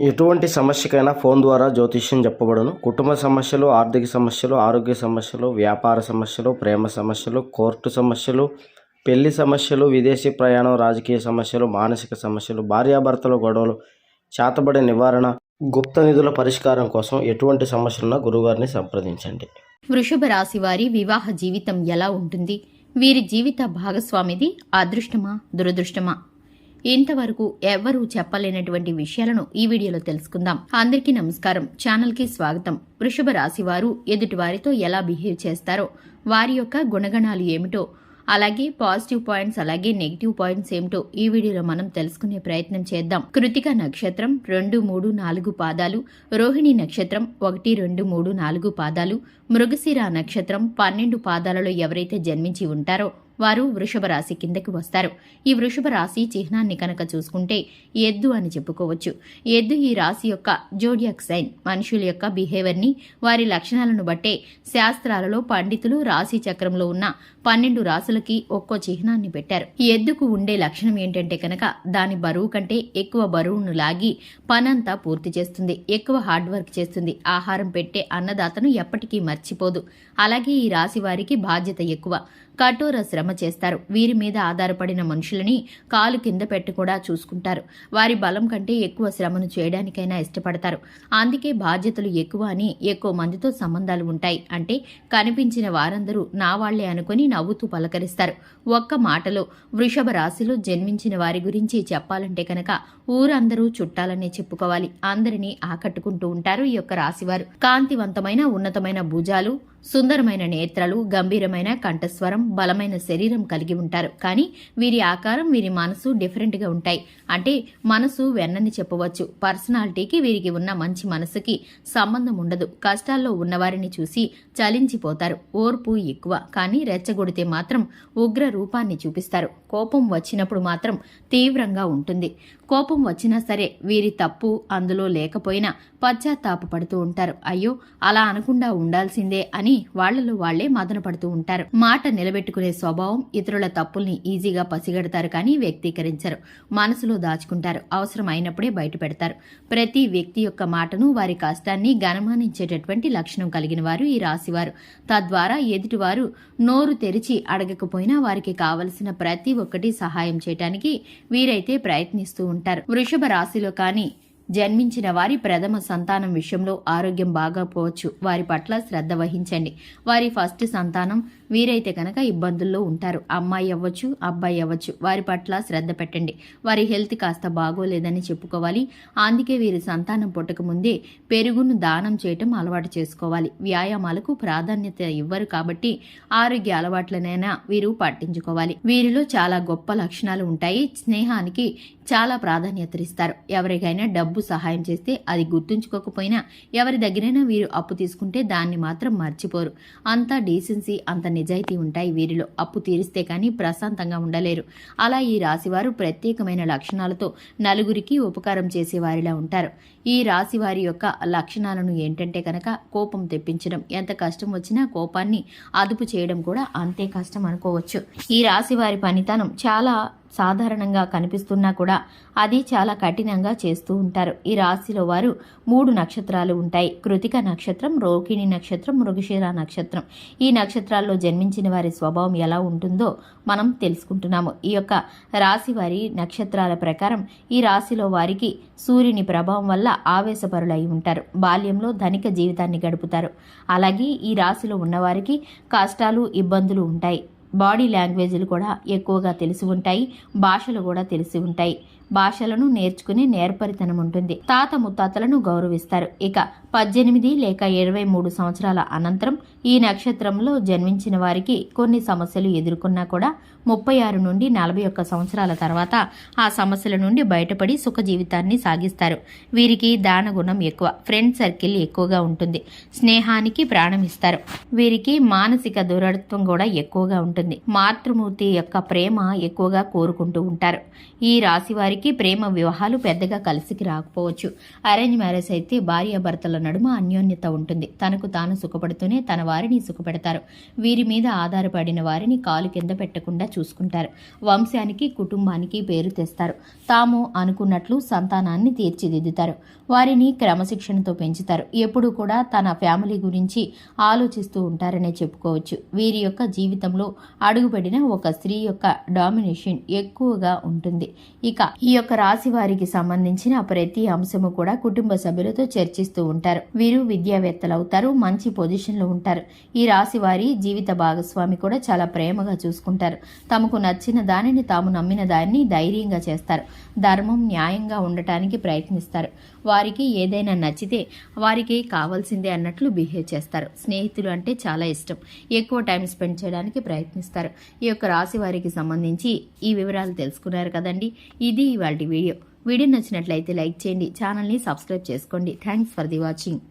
ఎటువంటి సమస్యకైనా ఫోన్ ద్వారా జ్యోతిష్యం చెప్పబడును. కుటుంబ సమస్యలు ఆర్థిక సమస్యలు ఆరోగ్య సమస్యలు వ్యాపార సమస్యలు ప్రేమ సమస్యలు కోర్టు సమస్యలు పెళ్ళి సమస్యలు విదేశీ ప్రయాణం రాజకీయ సమస్యలు మానసిక సమస్యలు భార్యాభర్తల గొడవలు చేతబడి నివారణ గుప్త నిధుల పరిష్కారం కోసం ఎటువంటి సమస్యలున్నా గురుగారిని సంప్రదించండి. వృషభ రాశి వారి వివాహ జీవితం ఎలా ఉంటుంది? వీరి జీవిత భాగస్వామిది అదృష్టమా దురదృష్టమా? ఇంతవరకు ఎవ్వరూ చెప్పలేనటువంటి విషయాలను ఈ వీడియోలో తెలుసుకుందాం. అందరికీ నమస్కారం. ఛానల్కి స్వాగతం. వృషభ రాశి వారు ఎదుటివారితో ఎలా బిహేవ్ చేస్తారో వారి యొక్క గుణగణాలు ఏమిటో అలాగే పాజిటివ్ పాయింట్స్ అలాగే నెగిటివ్ పాయింట్స్ ఏమిటో ఈ వీడియోలో మనం తెలుసుకునే ప్రయత్నం చేద్దాం. కృతిక నక్షత్రం రెండు మూడు నాలుగు పాదాలు రోహిణి నక్షత్రం ఒకటి రెండు మూడు నాలుగు పాదాలు మృగశిర నక్షత్రం పన్నెండు పాదాలలో ఎవరైతే జన్మించి ఉంటారో వారు వృషభ రాశి కిందకి వస్తారు. ఈ వృషభ రాశి చిహ్నాన్ని కనుక చూసుకుంటే ఎద్దు అని చెప్పుకోవచ్చు. ఎద్దు ఈ రాశి యొక్క జోడియాక్ సైన్. మనుషుల యొక్క బిహేవియర్ని వారి లక్షణాలను బట్టే శాస్త్రాలలో పండితులు రాశి చక్రంలో ఉన్న పన్నెండు రాసులకి ఒక్కో చిహ్నాన్ని పెట్టారు. ఈ ఎద్దుకు ఉండే లక్షణం ఏంటంటే కనుక దాని బరువు కంటే ఎక్కువ బరువును లాగి పనంతా పూర్తి చేస్తుంది. ఎక్కువ హార్డ్ వర్క్ చేస్తుంది. ఆహారం పెట్టే అన్నదాతను ఎప్పటికీ మర్చిపోదు. అలాగే ఈ రాశి వారికి బాధ్యత ఎక్కువ. కఠోర శ్రమ చేస్తారు. వీరి మీద ఆధారపడిన మనుషులని కాలు కింద పెట్టి కూడా చూసుకుంటారు. వారి బలం కంటే ఎక్కువ శ్రమను చేయడానికైనా ఇష్టపడతారు. అందుకే బాధ్యతలు ఎక్కువ అని ఎక్కువ మందితో సంబంధాలు ఉంటాయి. అంటే కనిపించిన వారందరూ నా వాళ్ళే అనుకుని నవ్వుతూ పలకరిస్తారు. ఒక్క మాటలో వృషభ రాశిలో జన్మించిన వారి గురించి చెప్పాలంటే కనుక ఊరందరూ చుట్టాలనే చెప్పుకోవాలి. అందరినీ ఆకట్టుకుంటూ ఉంటారు ఈ యొక్క రాశివారు. కాంతివంతమైన ఉన్నతమైన భుజాలు సుందరమైన నేత్రాలు గంభీరమైన కంఠస్వరం బలమైన శరీరం కలిగి ఉంటారు. కానీ వీరి ఆకారం వీరి మనసు డిఫరెంట్గా ఉంటాయి. అంటే మనసు వెన్నని చెప్పవచ్చు. పర్సనాలిటీకి వీరికి ఉన్న మంచి మనసుకి సంబంధం ఉండదు. కష్టాల్లో ఉన్నవారిని చూసి చలించిపోతారు. ఓర్పు ఎక్కువ. కానీ రెచ్చగొడితే మాత్రం ఉగ్ర రూపాన్ని చూపిస్తారు. కోపం వచ్చినప్పుడు మాత్రం తీవ్రంగా ఉంటుంది. కోపం వచ్చినా సరే వీరి తప్పు అందులో లేకపోయినా పశ్చాత్తాపడుతూ ఉంటారు. అయ్యో అలా అనకుండా ఉండాల్సిందే అని వాళ్ళలో వాళ్ళే మదనపడుతూ ఉంటారు. మాట నిలబెట్టుకునే స్వభావం ఇతరుల తప్పుల్ని ఈజీగా పసిగడతారు కానీ వ్యక్తీకరించరు. మనసులో దాచుకుంటారు. అవసరం అయినప్పుడే బయట పెడతారు ప్రతి వ్యక్తి యొక్క మాటను వారి కష్టాన్ని గణమానించేటటువంటి లక్షణం కలిగిన వారు ఈ రాశివారు. తద్వారా ఎదుటివారు నోరు తెరిచి అడగకపోయినా వారికి కావలసిన ప్రతి ఒక్కటి సహాయం చేయటానికి వీరైతే ప్రయత్నిస్తూ ఉంటారు. వృషభ రాశిలో కానీ జన్మించిన వారి ప్రథమ సంతానం విషయంలో ఆరోగ్యం బాగోపోవచ్చు. వారి పట్ల శ్రద్ధ వహించండి. వారి ఫస్ట్ సంతానం వీరైతే కనుక ఇబ్బందుల్లో ఉంటారు. అమ్మాయి అవ్వచ్చు అబ్బాయి అవ్వచ్చు వారి పట్ల శ్రద్ధ పెట్టండి. వారి హెల్త్ కాస్త బాగోలేదని చెప్పుకోవాలి. అందుకే వీరి సంతానం పుట్టకముందే పెరుగును దానం చేయటం అలవాటు చేసుకోవాలి. వ్యాయామాలకు ప్రాధాన్యత ఇవ్వరు కాబట్టి ఆరోగ్య అలవాట్లనైనా వీరు పట్టించుకోవాలి వీరిలో చాలా గొప్ప లక్షణాలు ఉంటాయి. స్నేహానికి చాలా ప్రాధాన్యత ఇస్తారు. ఎవరికైనా డబ్బు సహాయం చేస్తే అది గుర్తుంచుకోకపోయినా ఎవరి దగ్గరైనా వీరు అప్పు తీసుకుంటే దాన్ని మాత్రం మర్చిపోరు. అంతా డీసెన్సీ అంత నిజాయితీ ఉంటాయి. వీరిలో అప్పు తీరిస్తే కానీ ప్రశాంతంగా ఉండలేరు. అలా ఈ రాశివారు ప్రత్యేకమైన లక్షణాలతో నలుగురికి ఉపకారం చేసేవారిలా ఉంటారు. ఈ రాశి వారి యొక్క లక్షణాలను ఏంటంటే కనుక కోపం తెప్పించడం ఎంత కష్టం వచ్చినా కోపాన్ని అదుపు చేయడం కూడా అంతే కష్టం అనుకోవచ్చు. ఈ రాశి వారి పనితనం చాలా సాధారణంగా కనిపిస్తున్నా కూడా అది చాలా కఠినంగా చేస్తూ ఉంటారు. ఈ రాశిలో వారు మూడు నక్షత్రాలు ఉంటాయి. కృతిక నక్షత్రం రోహిణి నక్షత్రం మృగశిర నక్షత్రం. ఈ నక్షత్రాల్లో జన్మించిన వారి స్వభావం ఎలా ఉంటుందో మనం తెలుసుకుంటున్నాము. ఈ యొక్క రాశి వారి నక్షత్రాల ప్రకారం ఈ రాశిలో వారికి సూర్యుని ప్రభావం వల్ల ఆవేశపరులై ఉంటారు. బాల్యంలో ధనిక జీవితాన్ని గడుపుతారు. అలాగే ఈ రాశిలో ఉన్నవారికి కష్టాలు ఇబ్బందులు ఉంటాయి. బాడీ లాంగ్వేజ్లు కూడా ఎక్కువగా తెలిసి ఉంటాయి భాషలు కూడా తెలిసి ఉంటాయి. భాషలను నేర్చుకునే నేర్పరితనం ఉంటుంది. తాత ముత్తాతలను గౌరవిస్తారు. ఇక పద్దెనిమిది లేక ఇరవై మూడు సంవత్సరాల అనంతరం ఈ నక్షత్రంలో జన్మించిన వారికి కొన్ని సమస్యలు ఎదుర్కొన్నా కూడా ముప్పై ఆరు నుండి నలభై ఒక్క సంవత్సరాల తర్వాత ఆ సమస్యల నుండి బయటపడి సుఖ జీవితాన్ని సాగిస్తారు. వీరికి దాన గుణం ఎక్కువ ఫ్రెండ్ సర్కిల్ ఎక్కువగా ఉంటుంది. స్నేహానికి ప్రాణం ఇస్తారు. వీరికి మానసిక దురత్వం కూడా ఎక్కువగా ఉంటుంది. మాతృమూర్తి యొక్క ప్రేమ ఎక్కువగా కోరుకుంటూ ఉంటారు. ఈ రాశి వారికి వారికి ప్రేమ వివాహాలు పెద్దగా కలిసికి రాకపోవచ్చు. అరేంజ్ మ్యారేజ్ అయితే భార్యాభర్తల నడుమ అన్యోన్యత ఉంటుంది. తనకు తాను సుఖపడుతూనే తన వారిని సుఖపెడతారు. వీరి మీద ఆధారపడిన వారిని కాలు కింద పెట్టకుండా చూసుకుంటారు. వంశానికి కుటుంబానికి పేరు తెస్తారు. తాము అనుకున్నట్లు సంతానాన్ని తీర్చిదిద్దుతారు. వారిని క్రమశిక్షణతో పెంచుతారు. ఎప్పుడూ కూడా తన ఫ్యామిలీ గురించి ఆలోచిస్తూ ఉంటారనే చెప్పుకోవచ్చు. వీరి యొక్క జీవితంలో అడుగుపెడిన ఒక స్త్రీ యొక్క డామినేషన్ ఎక్కువగా ఉంటుంది. ఇక ఈ యొక్క రాశి వారికి సంబంధించిన ప్రతి అంశము కూడా కుటుంబ సభ్యులతో చర్చిస్తూ ఉంటారు. వీరు విద్యావేత్తలు అవుతారు మంచి పొజిషన్లో ఉంటారు. ఈ రాశి వారి జీవిత భాగస్వామి కూడా చాలా ప్రేమగా చూసుకుంటారు. తమకు నచ్చిన దానిని తాము నమ్మిన దానిని ధైర్యంగా చేస్తారు. ధర్మం న్యాయంగా ఉండటానికి ప్రయత్నిస్తారు. వారికి ఏదైనా నచ్చితే వారికి కావాల్సిందే అన్నట్లు బిహేవ్ చేస్తారు. స్నేహితులు అంటే చాలా ఇష్టం. ఎక్కువ టైం స్పెండ్ చేయడానికి ప్రయత్నిస్తారు. ఈ యొక్క రాశి వారికి సంబంధించి ఈ వివరాలు తెలుసుకున్నారు కదండి. ఇది ఇవాళ వీడియో. వీడియో నచ్చినట్లయితే లైక్ చేయండి ఛానల్ని సబ్స్క్రైబ్ చేసుకోండి. Thanks for the watching.